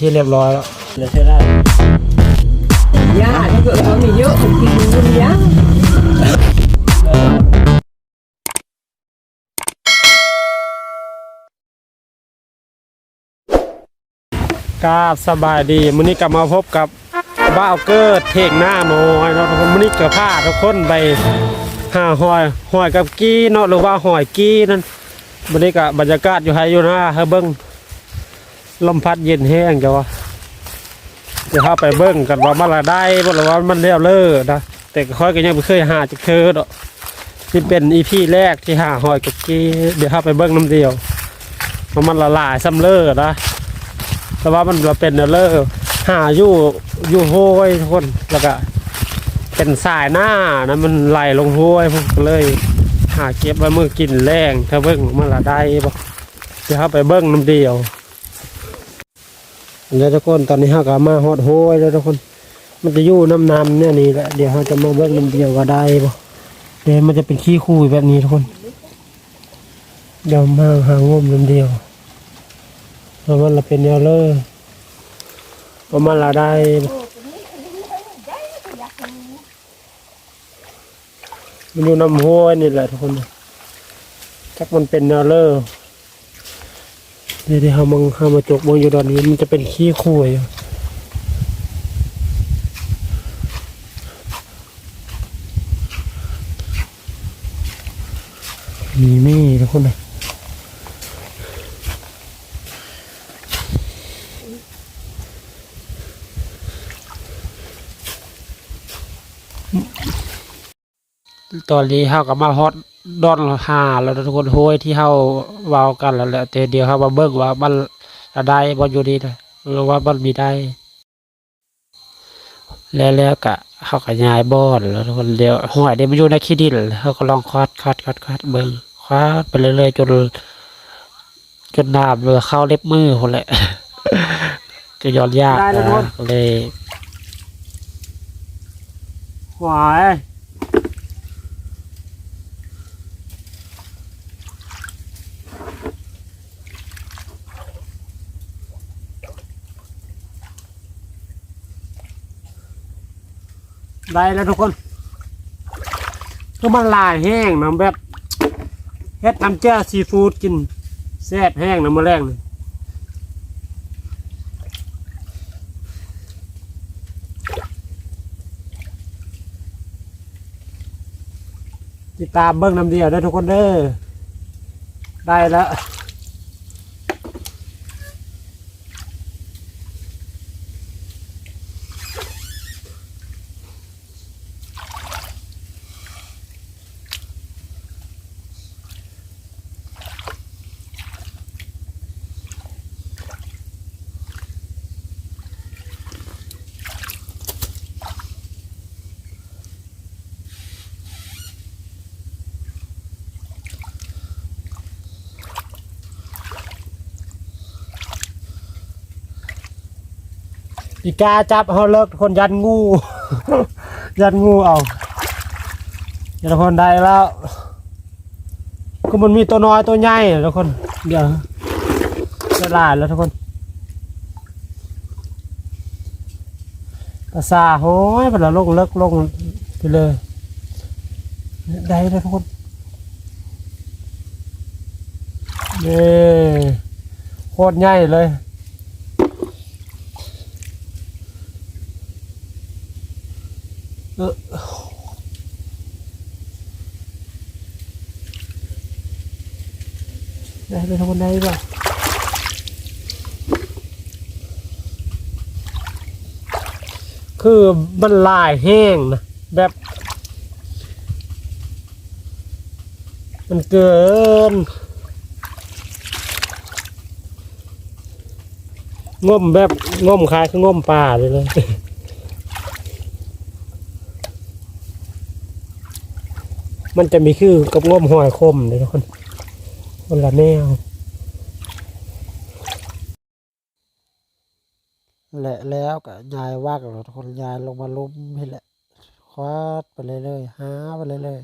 ที่เรียบร้อยแล้วเหลือใช้ได้ยาถ้าเกิดเขามีเยอะผมกินมันยากกราบสบายดีมื้อนี้กลับมาพบกับบ้าวเกิดเทกหน้าน้อยเนาะทุกคนมื้อนี้ก็พาทุกคนไปหาหอยหอยกับกี้เนาะหรือว่าหอยกี้นั่นมื้อนี้ก็บรรยากาศอยู่ไฮอยู่นะให้เบิ่ง ลมพัดเย็นแห้งจ้ะวะเดี๋ยวพาไปเบิ่งกันว่ามันละได้บ่หรือว่ามันแล้วเลิศนะแต่ค่อยก็ยังบ่เคยหาจักเทื่อดอกนี่เป็น EP แรกที่หาหอยกับกี้เดี๋ยวพาไปเบิ่งน้ำเดียวว่ามันละลายซ้ำเลิศนะแต่ว่ามันเราเป็นเนอเลอร์หาอยู่อยู่ห้วยทุกคนแล้วก็เป็นสายหน้านะมันไหลลงห้วยพวกเลย หาเก็บไว้เมื่อกินแรงถ้าเบิ้งมันละได้บ่เดี๋ยวเราไปเบิ้งน้ำเดียว เดี๋ยวทุกคนตอนนี้เราก็มาฮอดห้วยแล้วทุกคน มันจะอยู่น้ำน้ำเนี่ยนี่แหละเดี๋ยวเราจะมาเบิ้งน้ำเดียวก็ได้บ่เดี๋ยวมันจะเป็นขี้คุยแบบนี้ทุกคนเดี๋ยวมาหางมน้ำเดียวเพราะมันละเป็นแนวเลยเพราะมันละได้มันอยู่น้ำห้วยนี่แหละทุกคนถ้ามันเป็นแนวเลอร์ เดี๋ยวที่เขามังเขามาจกมองอยู่ตอนนี้มันจะเป็นขี้ข่วยอยู่มีมี่ทุกคนนะตอนนี้เฮาก็มาฮอต ดอนหาแล้วทุกคนโห้ยที่เฮาเว้ากันแล้วแหละแต่เดี๋ยวเฮามาเบิ่งว่ามันจะได้บ่อยู่ดีนะหรือว่ามันมีได้ แล้วแล้วก็เฮาก็ย้ายบ่อนแล้วทุกคนเดี๋ยวห้อยเดี๋ยวมันอยู่ในขี้ดินเฮาก็ลองคอดคอดคอดคอดเบิ่งคอดไปเรื่อยๆจนจนน้ำเรือเข้าเล็บมือคนแหละก็ย้อนยากได้แล้วทุกคนนะก็เลยหวาย ได้แล้วทุกคนก็มันลายแห้งนะแบบเฮ็ดน้ำแจ่วซีฟู้ดกินแซ่บแห้งนะมื้อแรกเลยติดตามเบิ้งน้ำเดียวได้ทุกคนเด้อได้แล้ว อีกาจับเขาเลิกคนยันงู ยันงูเอาเดี๋ยวคนได้แล้วก็มันมีตัวน้อยตัวใหญ่ทุกคน เดี๋ยวจะลายแล้วทุกคนภาษาโห้ยมันละลงเลิกลงไปเลยได้แล้วทุกคนนี่โคตรใหญ่เลย เออได้ไปทำอะไรบ้างคือมันลายแห้งนะแบบ มันเกินง่มแบบง่มคล้ายคือง่มป่าเลยเลย มันจะมีคือกับง่มหอยคมเลยทุกคนคนละแนวแหละแล้วก็ยายว่ากเราทุกคนยายลงมาล้มให้แหละคว้าไปเรื่อยๆหาไปเรื่อย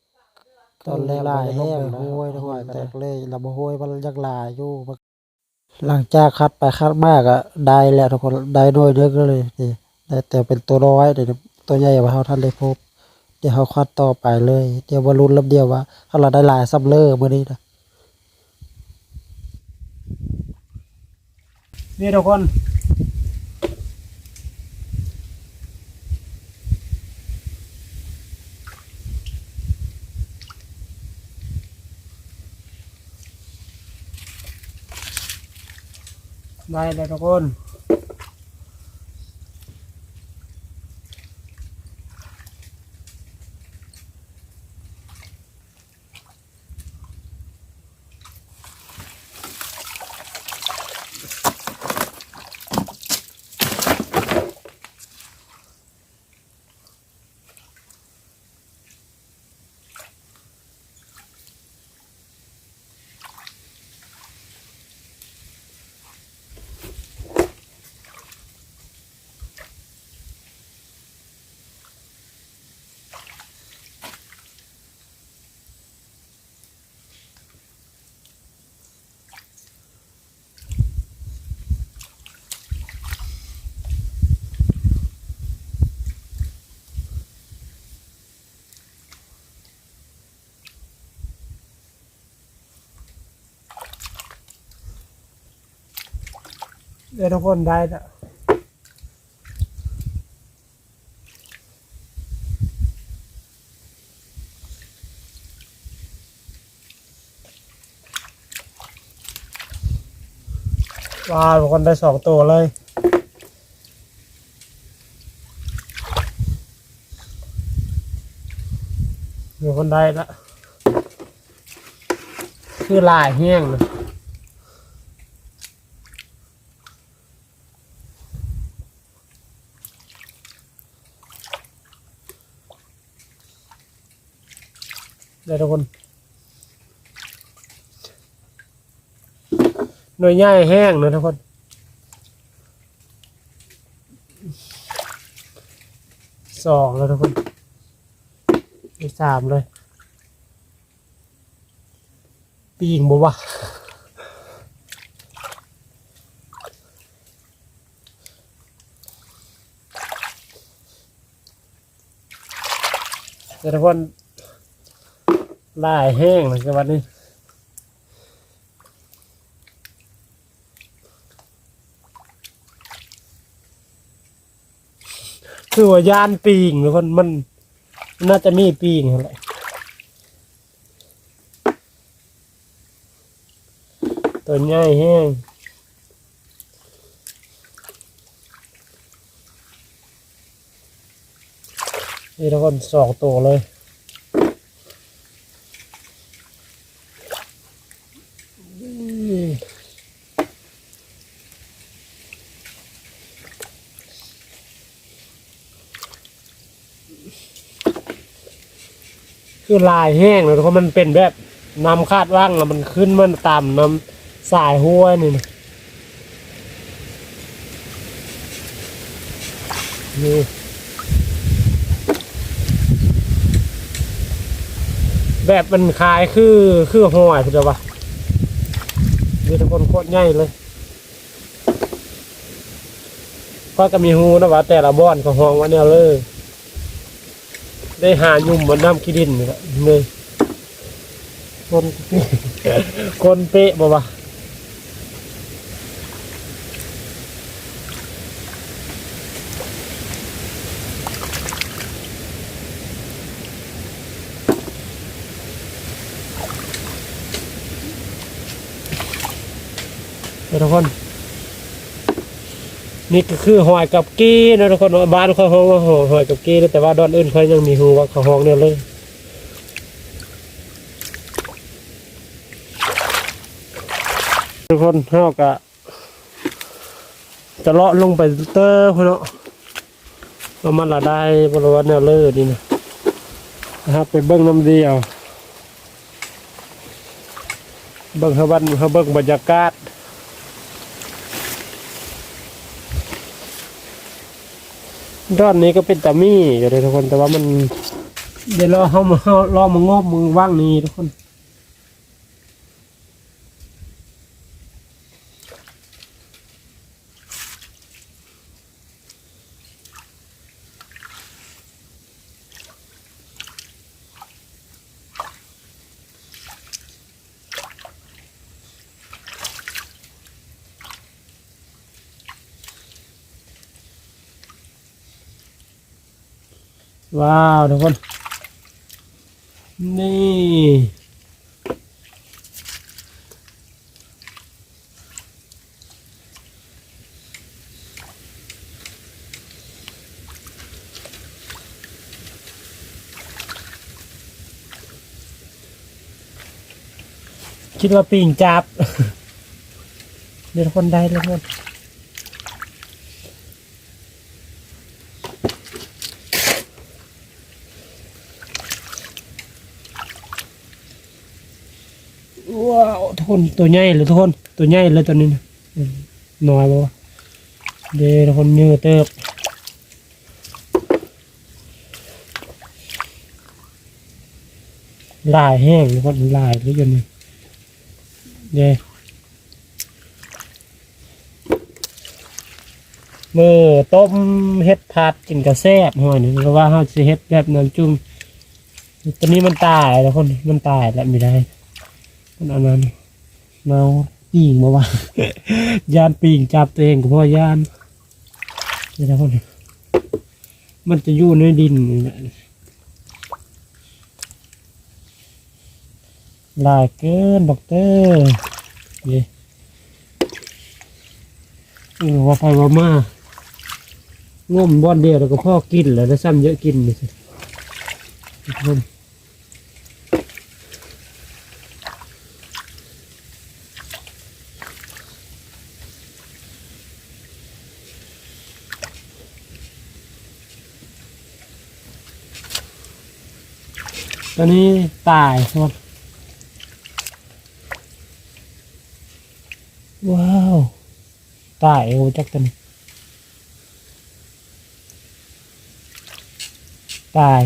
ๆตอนแรกลายแห้งห้วยทุกคนแต่เลยลำห้วยมันยังลายอยู่หลังจากคัดไปคัดมากอะได้แล้วทุกคนได้น้อยเด้อก็เลยนี่ได้แต่เป็นตัวน้อยเดี๋ยวตัวใหญ่ว่าเฮาทันได้พบ เดี๋ยวเฮาคัดต่อไปเลย เดี๋ยวบ่ลุ้นลํเดียวว่าเฮาเราได้ลายซับเลอร์มื้อนี้นะนี่ทุกคนได้เลยทุกคน เดี๋ยวทุกคนได้ล้วว้าวทุกคนได้สองตัวเลยมีคนได้ละคือลายแห้งเลย เดี๋ยทุกคน หน่วยใหญ่แห้งนะทุกคนสองแล้วทุกคนอีกสามเลย ปีงบ่วะเดี๋ยวทุกคน ลายแห้งเลยกันวันนี้คือว่ายานปีงทุกคนมันน่าจะมีปีงอะไรตัวใหญ่แห้งนี่ทุกคนสองตัวเลย คือลายแห้งเลยเพราะมันเป็นแบบน้ำคาดว่างแล้วมันขึ้นมันตามน้ำสายห้วยนี่นะนี่แบบมันคล้ายคือคือห้อยคุณจะวะมีทุกคนโคตรใหญ่เลยก็จะมีหูนะว่าแต่ละบ้อนของห้องว่าเนี่ยเลย ได้หายุ่มบนน้ำขี้ดินนี่แหละเลยคนคนเป๊ะบ่วะเดี๋ยวทุกคน นี่ก็คือหอยกับกี้นะทุกคนว่าบ้านเขาห้องว่าหอยกับกี้นแต่ว่าดอนอื่นเขายังมีหูว่าเขาห้องเนี่ยเลยทุกคนเฮากะจะเลาะลงไปเตอร์พุ่นเนาะว่ามันละได้บริวารแนวเลยนี่นะนะครับไปเบิ้งน้ำเดียวเบิ้งเขาบ้านเขาเบิ้งบรรยากาศ ด้านนี้ก็เป็นตามี่อยู่เลยทุกคนแต่ว่ามัน เดี๋ยวรอเขามาเอารอมางอบมือว่างนี้ทุกคน ว้าวทุกคน นี่คิดว่าปิงจับ เดี๋ยวคนได้แล้วคน ว้าวทุกคนตัวใหญ่เลยทุกคนตัวใหญ่เลยตัวนี้นะน้อยบ่วเดี๋ยวทุกคนเนื้อเติบลายแห้งทุกคนลายเลยกันนี่เดี๋ยวมือต้มเฮ็ดผัดกินกระแซบหอยนี่เพราะว่าเขาจะเฮ็ดแบบน้ำจุ่มตัวนี้มันตายแล้วคนมันตายแล้วไม่ได้ อันนั้นเมาปีงมาว่า ยานปีงจับตัวเองกับพ่อยานนี่นะคนมันจะอยู่ในดินนี่แหละลายเกินด็อกเตอร์เย่เออว่าไปว่ามาง่มบ้อนเดียวแล้วก็พ่อกินแล้วแล้วซ้ำเยอะกินนี่สิทุก ตอนนี้ตายหมดว้าว ตายโอ้จักตันตาย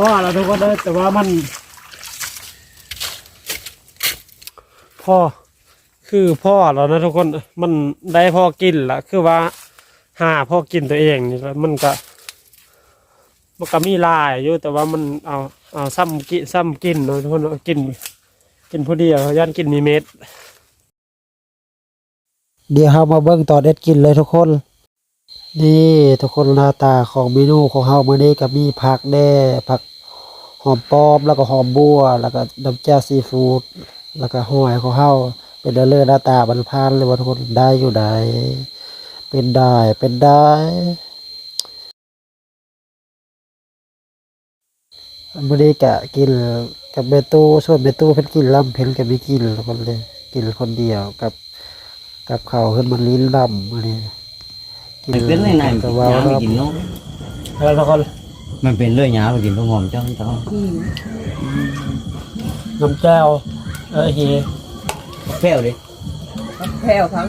พ่อเราทุกคนเลยแต่ว่ามัน พ่อ คือพ่อเรานะทุกคนมันได้พ่อกินละคือว่าหาพ่อกินตัวเองนี่แหละมันก็มันก็มีลายอยู่แต่ว่ามันเอาเอาซ้ำกินซ้ำกินเนาะทุกคนกิน กินพอดีเอาย่านกินมีเม็ดเดี๋ยวเรามาเบิ่งตอนเอ็ดกินเลยทุกคน นี่ทุกคนหน้าตาของเมนูของเฮามื้อนี้ก็มีผักแด้ผัก หอมป้อมแล้วก็หอมบัว แล้วก็น้ำจ้าซีฟู้ดแล้วก็หอยของเฮาเป็นเด้อเลือหน้าตาบรรพานเลยว่าทุกคนได้อยู่ได้เป็นได้เป็นได้มื้อนี้ก็กินกับเมตูส่วนเมตูเพิ่นกินลำเพิ่นก็มีกินทุกคนเลยกินคนเดียวกับ กับข้าวขึ้นมันลิ้นลำมื้อนี้มันเป็นเลยนายมันแต่กินว่ายาไม่กินเนาะแล้วทุกคน มันเป็นเลยยาไปกินพวกหอมจังจังน้ำแก้วเออเฮแพ้วดิแพรวครับ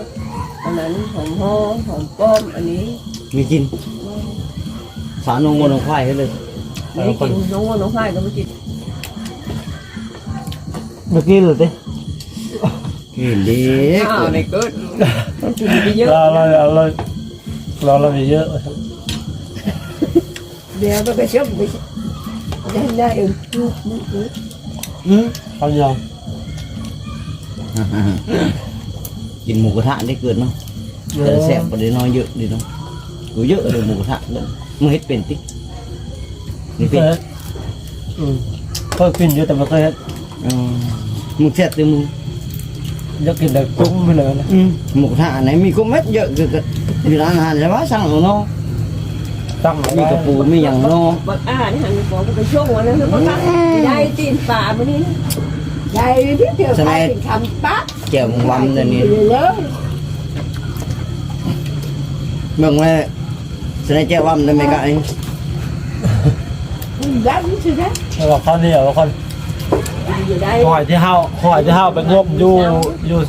อันนั้นหอมหอมหอมป้อมอันนี้ มีกิน สารนงวนนงควายให้เลยไม่กินน้องว่าน้องไห้ก็ไม่กินเมื่อกี้หรือดิกินดีข้าวในเกิดต้องกินไปเยอะเราเราเราเราเรามีเยอะ เดี๋ยวมันก็เชื่อมไปได้ได้เองลูกลูกลูกอืมทำยังกินหมูกระทะได้เกิดเนาะแต่แซ่บประเดี๋ยวน้อยเยอะดีเนาะกูเยอะเลยหมูกระทะเลยมึงเฮ็ดเป็นตินี่เคเป็นยอืมเคยกินเยอะแต่ไม่เคยเออมึงแซ่บตึงมึงอยากกินแต่กุ้งไปเลยนะอืมหมูกระทะไหนมีก็เม็ดเยอะเกิดมีร้านอาหารใช่ไหมสั่งเอาเนาะตั้งมีกระปูมีอย่างเนาะบักอ่านี่หันบอกว่าไปช่วงวันนั้นบักอ่ายายตีนป่าวันนี้ยายที่เที่ยวไปทำปั๊บแก้วมึงวันเลยนี่เยอะเมื่อไงแสดงแก้ววันได้ไหมกะไอ้ดันสินะแล้วก็ข้าวเหนียวแล้วคนดอยู่ได้หอยที่เฮาหอยที่เฮาไปงมอยู่อยู่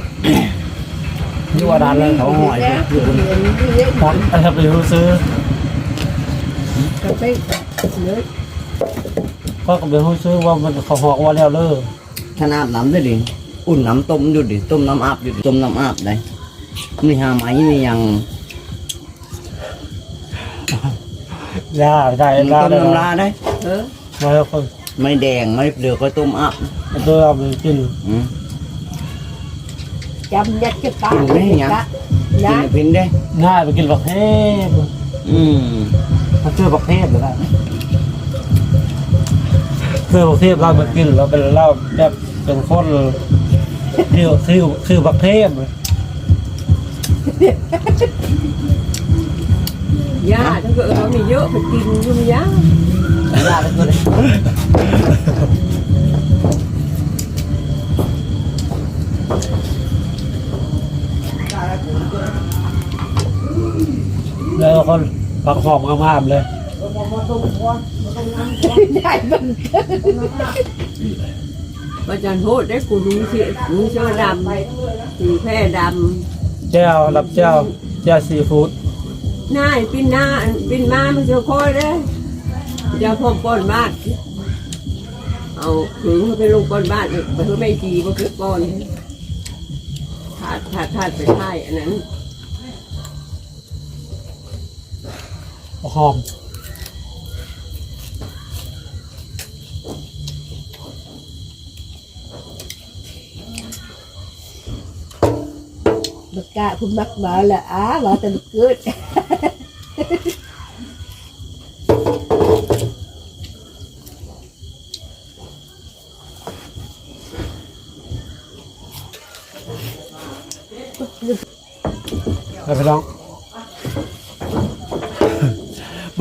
อยู่ว่าด้านเลยเขาหอยแล้วเรียนเรียนพร้อมไปทำไปซื้อก็ ไปเนื้อก็กับไปซื้อว่ามันเขาหอกว่าแล้วเลิกถ้าน้ำน้ำได้ดิอุ่นน้ำต้มอยู่ดิต้มน้ำอาบอยู่ดิต้มน้ำอาบได้มีหาไหมมียังได้ได้ต้มน้ำลาได้เออมาแล้วคนไม่แดงไม่เดือก็ต้มอาบตัวเอาไปกินจำยัดจะปากินได้ยังยักินเป็นได้ง่ายไปกินบักเทพอืม มาเจอบักเทพหรือไงเจอบักเทพเราไปกินเราเป็นเราแบบเป็นคนที่ที่คือบักเทพยาถ้าเกิดเขามีเยอะไปกินยุ่งยากลาได้ก็ได้แล้วคน ผักหอมงามๆเลยได้บังประจันโทษได้กูรู้สิรู้เสื้อดำสีแพร่ดแจ้วรับแจ้วแจ้วซีฟู้ดำหน้าปิ้นหน้าปิ้นมามันจะคอยเลยจะพบก้อนบ้านเอาถึงไปลงก้อนบ้านไปเพื่อไม่จีก็คือก้อนขาดขาดขาดไปท้ายอันนั้น หอมบักกะคุณมักมาละอ้ามาแต่บักเกิด ไปพี่น้อง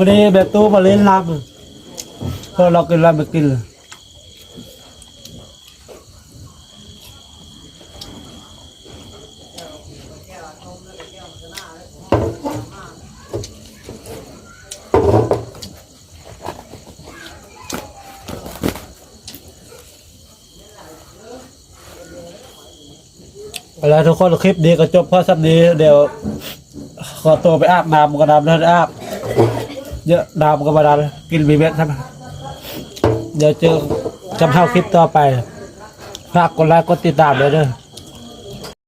วันนี้แบบตู้มาเล่นลำพอเรากินลำไปกินเลยเอาละทุกคนคลิปนี้ก็จบเพราะสัปนี้เดี๋ยวขอตัวไปอาบน้ำก็น้ำแล้วอาบ เยอะดาวก็มาดันกินบีเบ็ดใช่ไหมเดี๋ยวเจอจำเท่าคลิปต่อไปฝากกดไลค์กดติดตามเลยเด้อ